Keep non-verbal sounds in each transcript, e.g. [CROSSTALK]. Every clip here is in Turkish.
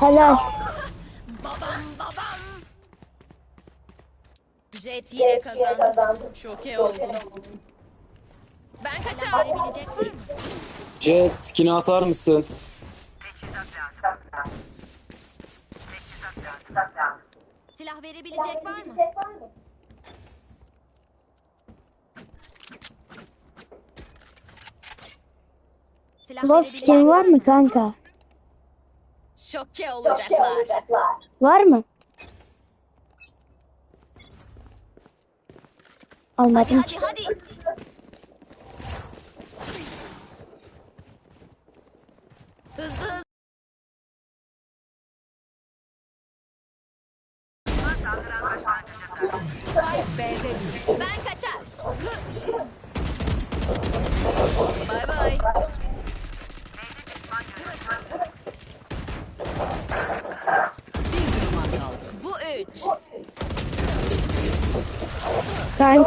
Helal. Babam babam. Jet yine kazandı. Şoke oldum. Ben kaçar. Jet skin atar mısın? Silah verebilecek var mı? Silah Glove verebilecek skin var mı kanka? Şoke olacaklar. Var mı? Hadi Almadım hadi ki. hadi. Hızlı hızlı.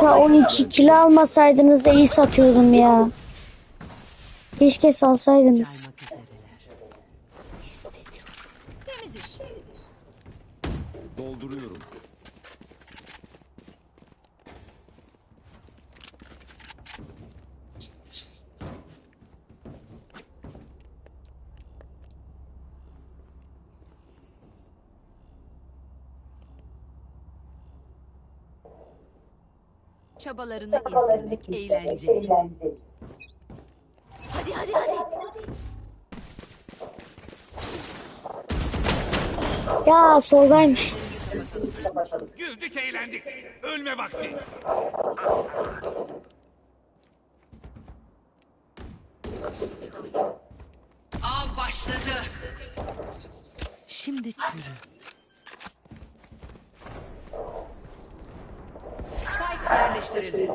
Kanka 12 kilo almasaydınız iyi satıyordum ya. Keşke salsaydınız. Çabalarını izlemek eğlenceli. Hadi hadi hadi. Ya soldaymış. Güldük eğlendik. Ölme vakti. Av başladı. Şimdi çürü. Yerleştirildi.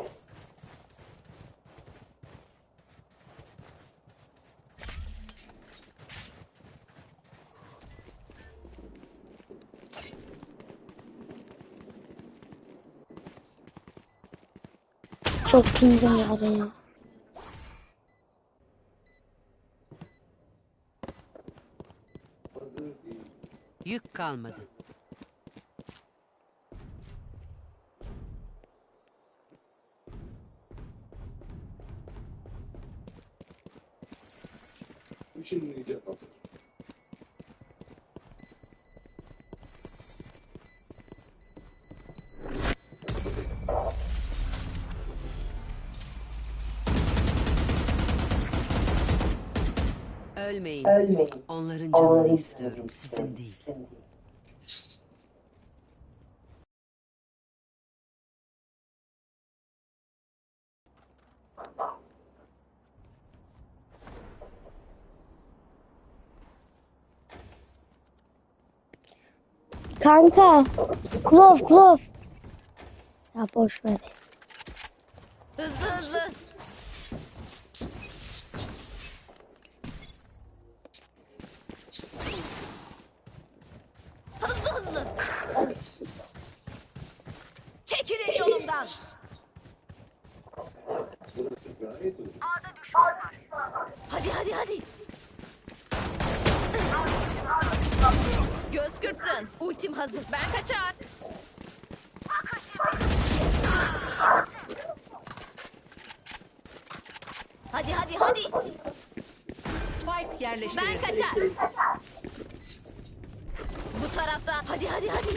Çok pingim var ya. Yük kalmadı. Işınlayacak hazır. Ölmeyin. Onların canını istiyorum, sizin değil. Kanka. Klov klov. Ya boş ver. Hızlı hızlı hızlı. Çekilin yolumdan. Burası gayet uygun. Hadi hadi hadi. Göz kırptın. Ultim hazır. Ben kaçar. Hadi hadi hadi. Spike Ben yerleştirildi. kaçar. Bu tarafta. Hadi hadi hadi.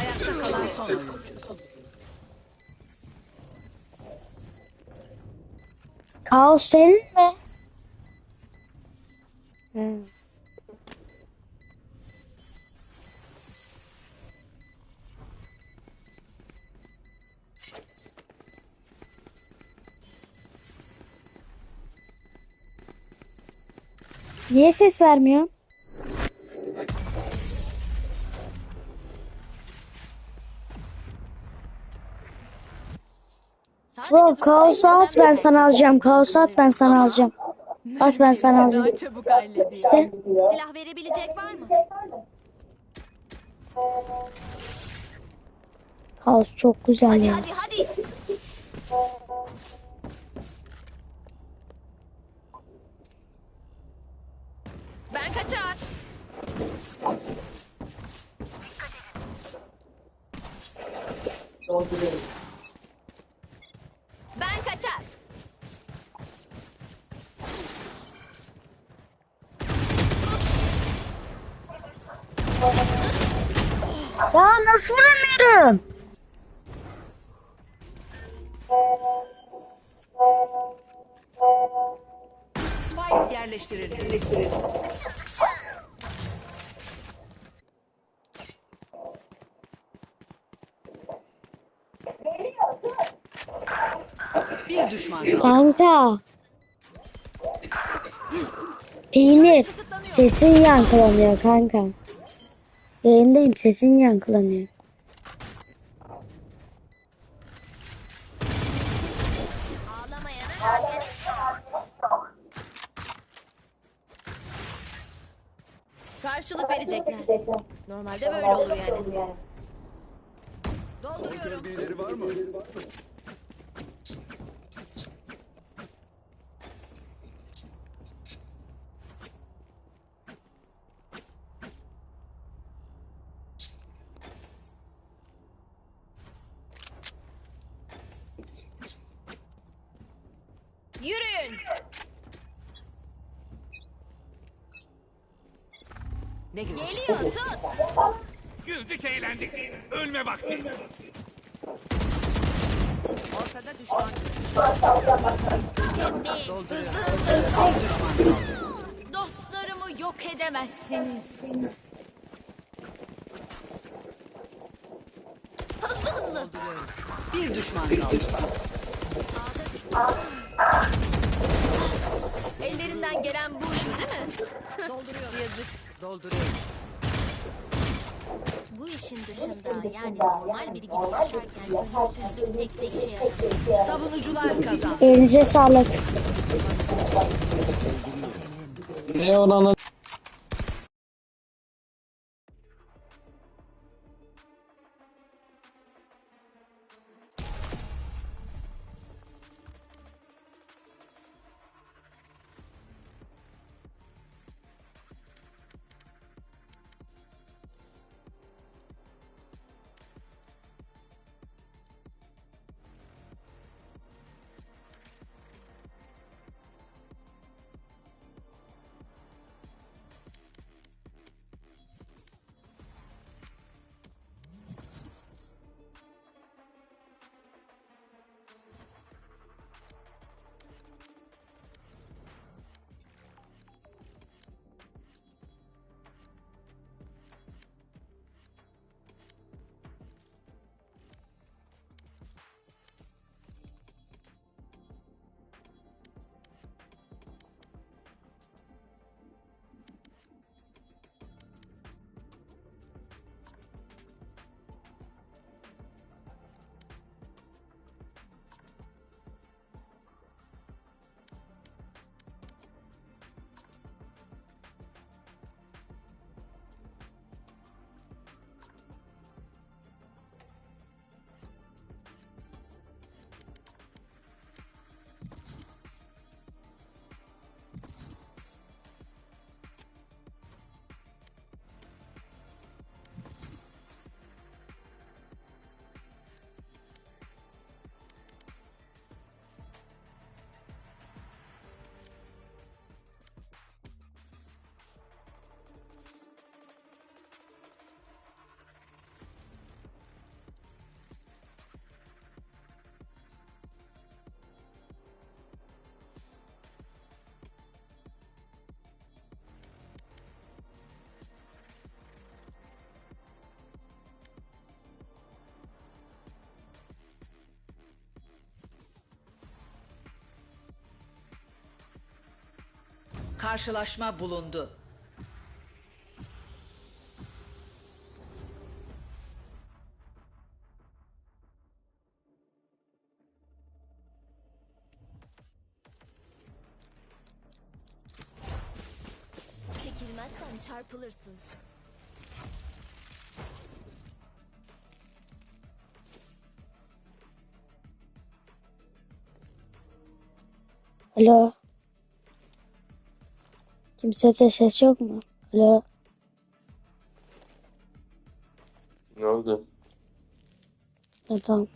Ayakta kalan son oyuncu. Kaos senin mi? Hı. Niye ses vermiyor? Durmayın, kaosu at ben sana alacağım. Kaosu at ben sana alacağım. At ben sana alacağım. Daha çabuk hallediyor. İşte. Silah verebilecek var mı? Kaos çok güzel Hadi ya. hadi hadi. Ben kaçar. Ben kaçar. Ya nasıl vuramıyorum? Spike yerleştirildi. Bir düşman. Kanka. Peynir. Sesin yankılanıyor kanka. Yayındayım sesin yankılanıyor. Ağlamayana gerek yok. Karşılık verecekler. Normalde böyle olur yani. Dolduruyorum. Birileri var mı? Ne gördün? Geliyor tut. Güldük eğlendik. Ölme vakti. Ortada düşman. Dolduruyor. Dostlarımı yok edemezsiniz. Hızlı hızlı. Bir düşman kaldı. Ellerinden gelen buydu değil mi? Dolduruyor. Yazık. Dolduruyor. Bu işin dışında yani normal biri gibi yaşarken ölümsüzlük pek de işe yaramıyor. Savunucular kazandı. Elinize sağlık. Leona'nın karşılaşma bulundu. Çekilmezsen çarpılırsın. Alo. Kimsede ses yok mu? Alo. Ne oldu? Ha, tamam.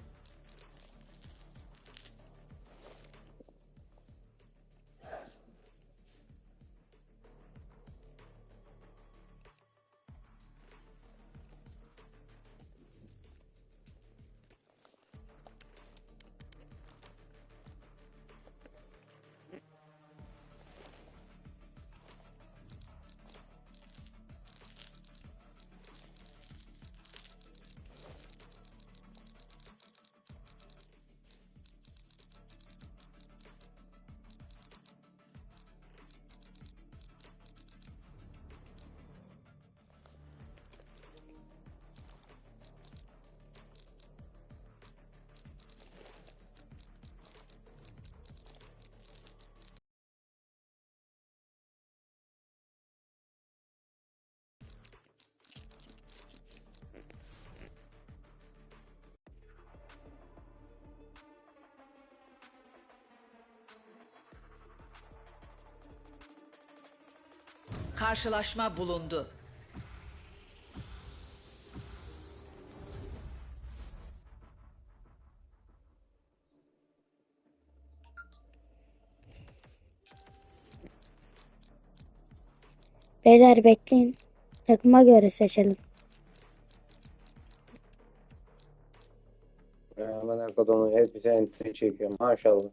Karşılaşma bulundu. Beyler bekleyin. Takıma göre seçelim. Ya ben kadını hepsi entry çekiyor maşallah.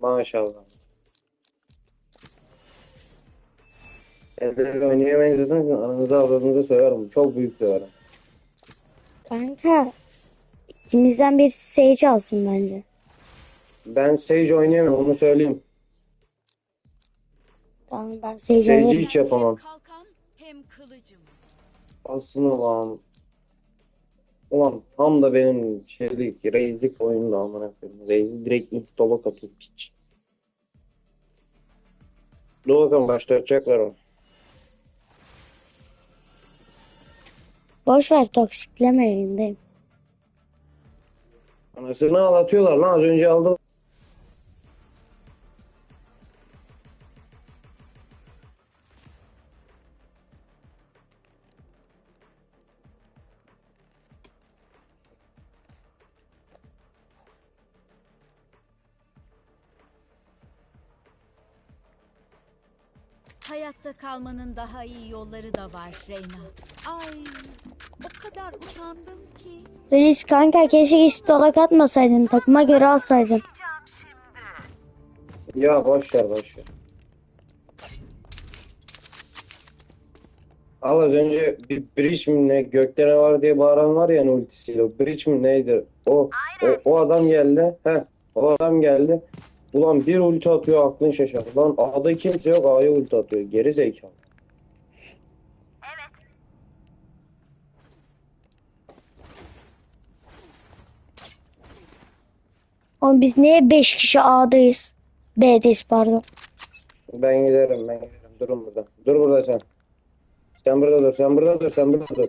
Maşallah. Elleri oynayamayınca zaten ananızı avradınızı söylerim. Çok büyük söylerim. Kanka. ikimizden bir Sage alsın bence. Ben Sage oynayamam onu söyleyeyim. Tamam ben Sage Sage'i hiç yapamam. Kalkan hem kılıcım. Aslında ulan. Ulan tam da benim şeylik, reislik oyunda amına koyayım. Reis'i direkt install'a katıyor piç. Dur bakalım başlatacaklar onu. Boş ver toksikleme yayındayım. Anasını ağlatıyorlar lan az önce aldım. Hayatta kalmanın daha iyi yolları da var Reyna. Ay o kadar utandım ki. Reis kanka keşke istolak atmasaydın. Takıma göre alsaydın. Ya boş ver boş ver. Al az önce bir bridge mi ne gökte ne var diye bağıran var ya ultisiyle o bridge mi neydi o o, o adam geldi he o adam geldi ulan bir ulti atıyor aklın şaşar. Lan A'da kimse yok A'ya ulti atıyor. Geri zekalı. Oğlum biz niye 5 kişi A'dayız? B'deyiz pardon. ben giderim ben giderim. Durun burada. Dur burada sen. Sen burada dur sen burada dur sen burada dur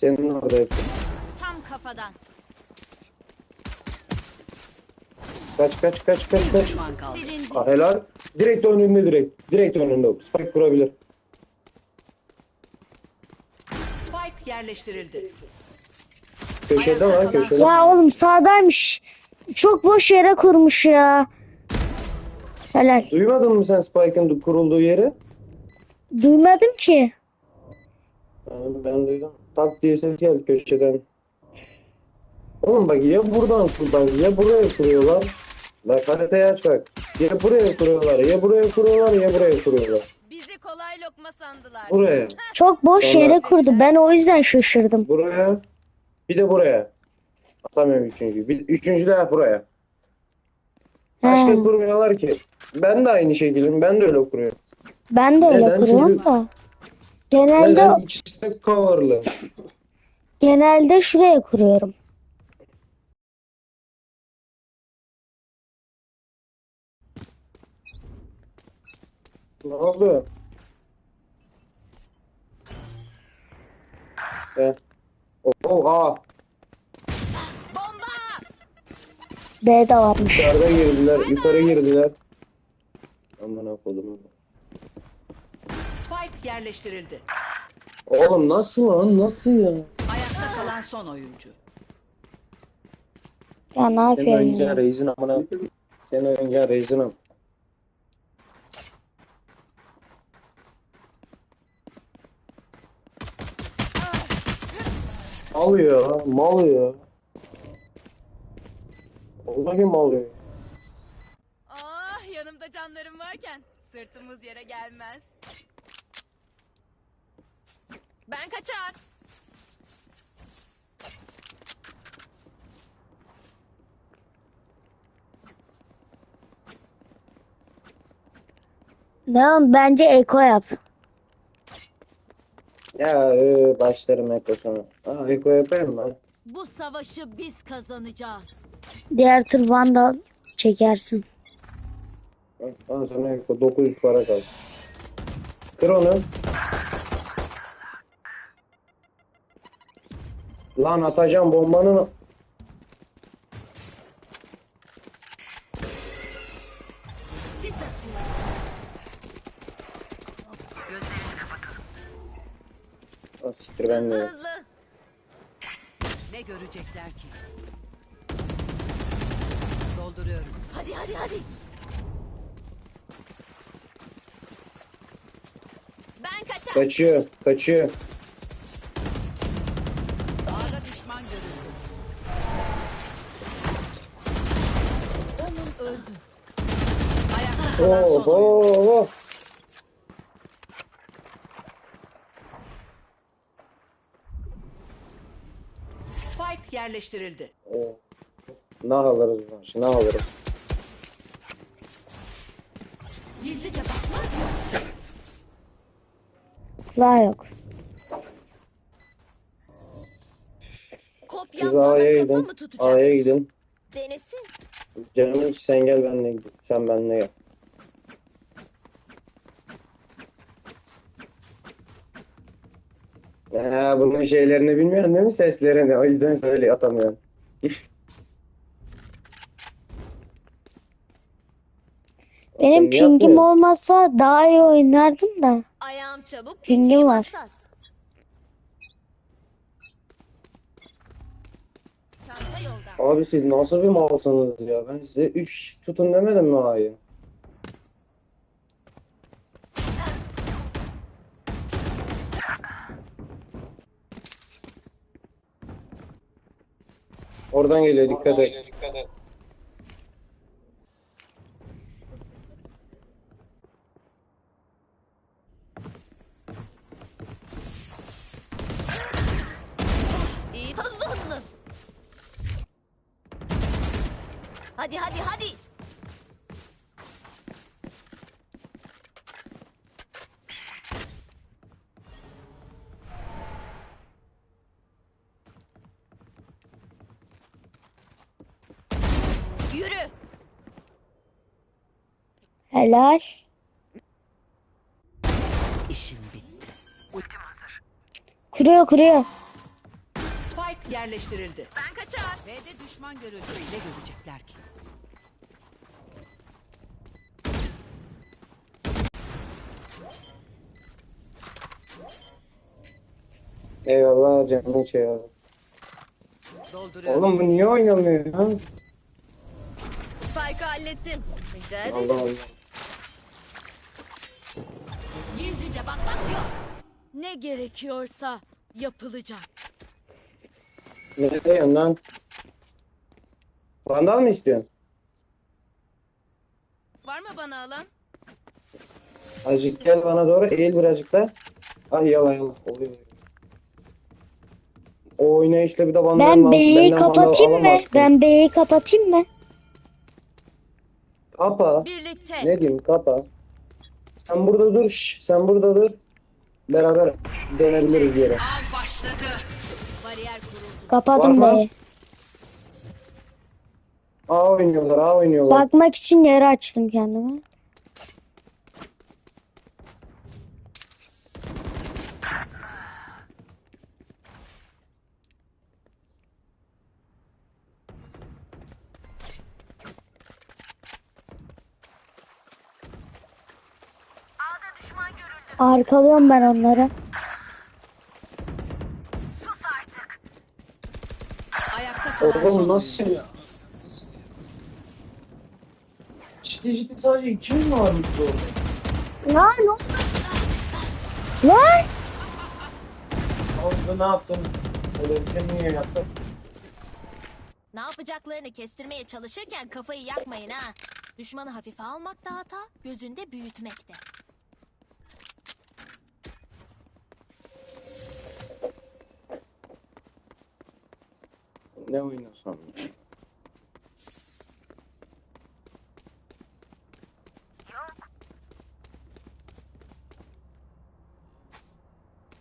senin orada hepsi Tam kafadan. kaç kaç kaç kaç kaç. Silindi. Ah, helal direkt önünde direkt direkt önünde spike kurabilir Spike yerleştirildi. köşede var köşede Ya oğlum sağdaymış. Çok boş yere kurmuş ya. Helal. Duymadın mı sen Spike'ın kurulduğu yeri? Duymadım ki. Ben, ben duydum. Tak diye ses geldi köşeden. Oğlum bak ya buradan bak ya buraya kuruyorlar. Bak haritayı aç bak. Ya buraya kuruyorlar ya buraya kuruyorlar ya buraya kuruyorlar. Bizi kolay lokma sandılar. Buraya. [LAUGHS] Çok boş Sonra- yere kurdu. Ben o yüzden şaşırdım. Buraya. Bir de buraya. Atamıyorum üçüncüyü. Bir, üçüncü de buraya. Başka He. kurmuyorlar ki. Ben de aynı şekilde. Ben de öyle kuruyorum. Ben de öyle Neden? kuruyorum Çünkü- da. Genelde Neden? İkisi de coverlı. genelde şuraya kuruyorum. Ne oldu? He. Oha. Bomba! B'de varmış. Yukarıda girdiler. Yukarı girdiler. Aman kodum. Spike yerleştirildi. Oğlum nasıl lan? Nasıl ya? Ayakta kalan son oyuncu. Ya ne Senin yapıyorsun ya? Reis'in amına. Senin oyuncağın Reis'in am. Mal ya. Mal ya. Vallahi mal ya. Ah yanımda canlarım varken sırtımız yere gelmez. Ben kaçar. Leon bence eko yap. Ya e, başlarım Eko sana. Aa Eko yapayım mı? Bu savaşı biz kazanacağız. Diğer tur Vandal çekersin. Al sana Eko 900 para kal. Kır onu. Lan atacağım bombanın. Ah, siktir ben de. Ne görecekler ki? Dolduruyorum. Hadi hadi hadi. Ben kaçar. Kaçıyor, kaçıyor. Ayakta kalan son oyuncu. Oho. Spike yerleştirildi. Oh. Ne alırız bu maçı, ne alırız? Gizlice bakmak yok. Daha yok. Siz A'ya kafa gidin, mı tutacak? A'ya gidin. Denesin. Canım sen gel benimle gidin. Sen benimle gel. Ha, bunun şeylerini bilmiyorsun değil mi seslerini? O yüzden söyle atamıyorum. Benim Sen niye pingim atmıyorsun? olmasa daha iyi oynardım da. Ayağım çabuk, Pingim tetiğim var. hassas. Çanta yolda. Abi siz nasıl bir malsınız ya? Ben size 3 tutun demedim mi A'yı? Oradan geliyor dikkat et. İyi hızlı hızlı. Hadi hadi hadi. Yürü. Helal. İşin bitti. Kuruyor kuruyor. Spike yerleştirildi. Ben kaçar. B'de düşman görüldü. Ne görecekler ki? Eyvallah canım abi. Dolduruyorum. Oğlum bu niye oynamıyor ya? Spike'ı hallettim. Rica ederim. Allah Allah. Gizlice bakmak yok. Ne gerekiyorsa yapılacak. Ne diyorsun lan? Vandal mı istiyorsun? Var mı bana alan? Azıcık gel bana doğru. Eğil birazcık da. Ay yala yala. Oluyor. O oynayışla bir de vandal Ben B'yi benden kapatayım mı? Ben B'yi kapatayım mı? Kapa. Birlikte. Ne diyeyim kapa. Sen burada dur. şş, sen burada dur. Beraber dönebiliriz geri. Av başladı. Bariyer kuruldu. Kapadım Var mı? B'yi. A oynuyorlar. A oynuyorlar. Bakmak için yeri açtım kendime. Arkalıyorum ben onları. Ayakta kalan son Oğlum nasıl ya? Ciddi ciddi sadece iki mi varmış orada? Lan ne oldu? Lan! Orada ne yaptın? Öyle bir şey niye yaptın? Ne yapacaklarını kestirmeye çalışırken kafayı yakmayın ha. Düşmanı hafife almak da hata, gözünde büyütmek de. Ne oynuyorsan.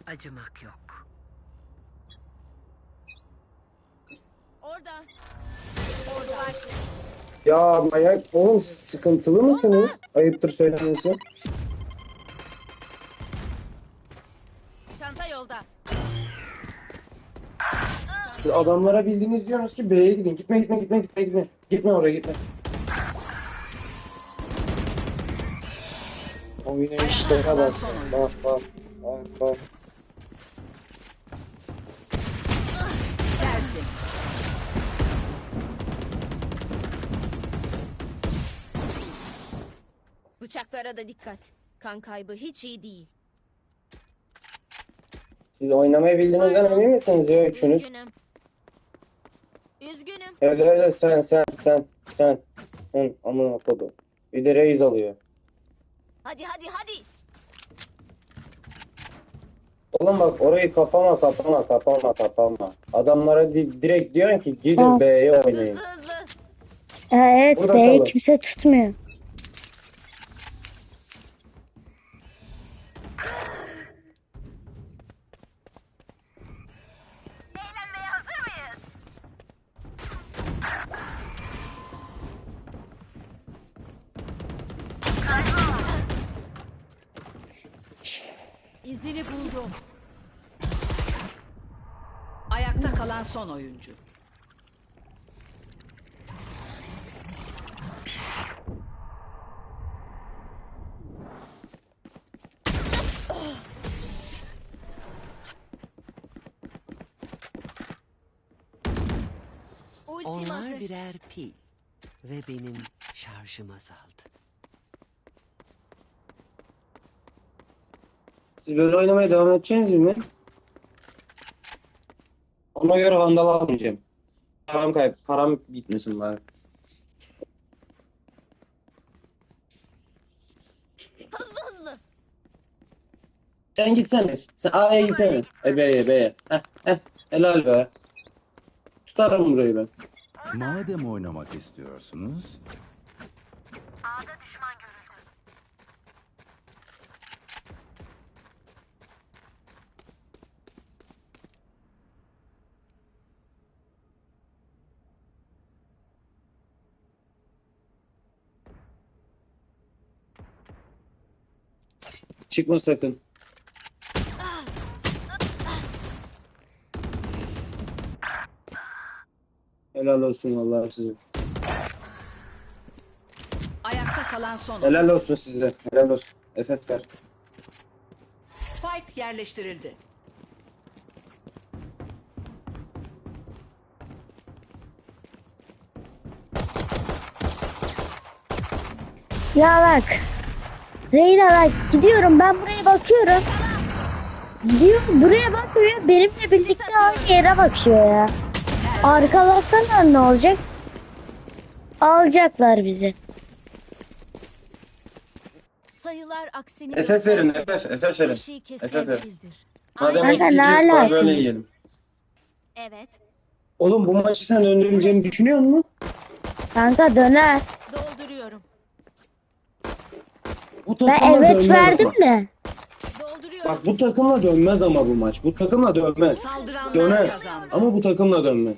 Acımak yok. Orada. Orada. Ya manyak oğlum siz sıkıntılı mısınız? Ayıptır söylemesi. Siz adamlara bildiğiniz diyorsunuz ki B'ye gidin. Gitme gitme gitme gitme gitme. Gitme oraya gitme. Oyuna işlere bak. Bak bak. Bak bak. Dersin. Bıçaklara da dikkat. Kan kaybı hiç iyi değil. Siz oynamayı bildiğinizden emin misiniz ya üçünüz? Üzgünüm. Üzgünüm. Öyle öyle sen sen sen sen. Sen amına kodu. Bir de reis alıyor. Hadi hadi hadi. Oğlum bak orayı kapama kapama kapama kapama. Adamlara di- direkt diyorsun ki gidin Tamam. B'ye oynayın. Hızlı hızlı. Ee, evet Burada B'yi kalın. kimse tutmuyor. Eğlenmeye hazır mıyız? İzini buldum. Ayakta kalan son oyuncu. Ultim Onlar hazır. birer pil ve benim şarjım azaldı. Siz böyle oynamaya devam edeceksiniz mi? Ona göre vandal almayacağım. Param kayıp. Param gitmesin bari. Hızlı hızlı. Sen gitsene. Sen A'ya gitsene. E B'ye B'ye. Heh heh. Helal be. Tutarım burayı ben. Madem oynamak istiyorsunuz, Çıkma sakın. Helal olsun vallahi size. Ayakta kalan son. Helal olsun size. Helal olsun. Efekt ver. Spike yerleştirildi. Ya bak. Reyna bak gidiyorum ben buraya bakıyorum. Gidiyor buraya bakmıyor benimle birlikte aynı yere bakıyor ya. Arkalasalar ne olacak? Alacaklar bizi. Sayılar aksini FF verin gösterse de FF verin. şey kesilebilirdir. Madem eksici ne var alaka? böyle yiyelim. Evet. Oğlum bu maçı sen döndürebileceğini düşünüyor musun? Kanka döner. Dolduruyorum. Bu Ben evet dönmez verdim ama. de. Bak bu takımla dönmez ama bu maç. Bu takımla dönmez. Saldıranlar Döner. kazandı. Ama bu takımla dönmez.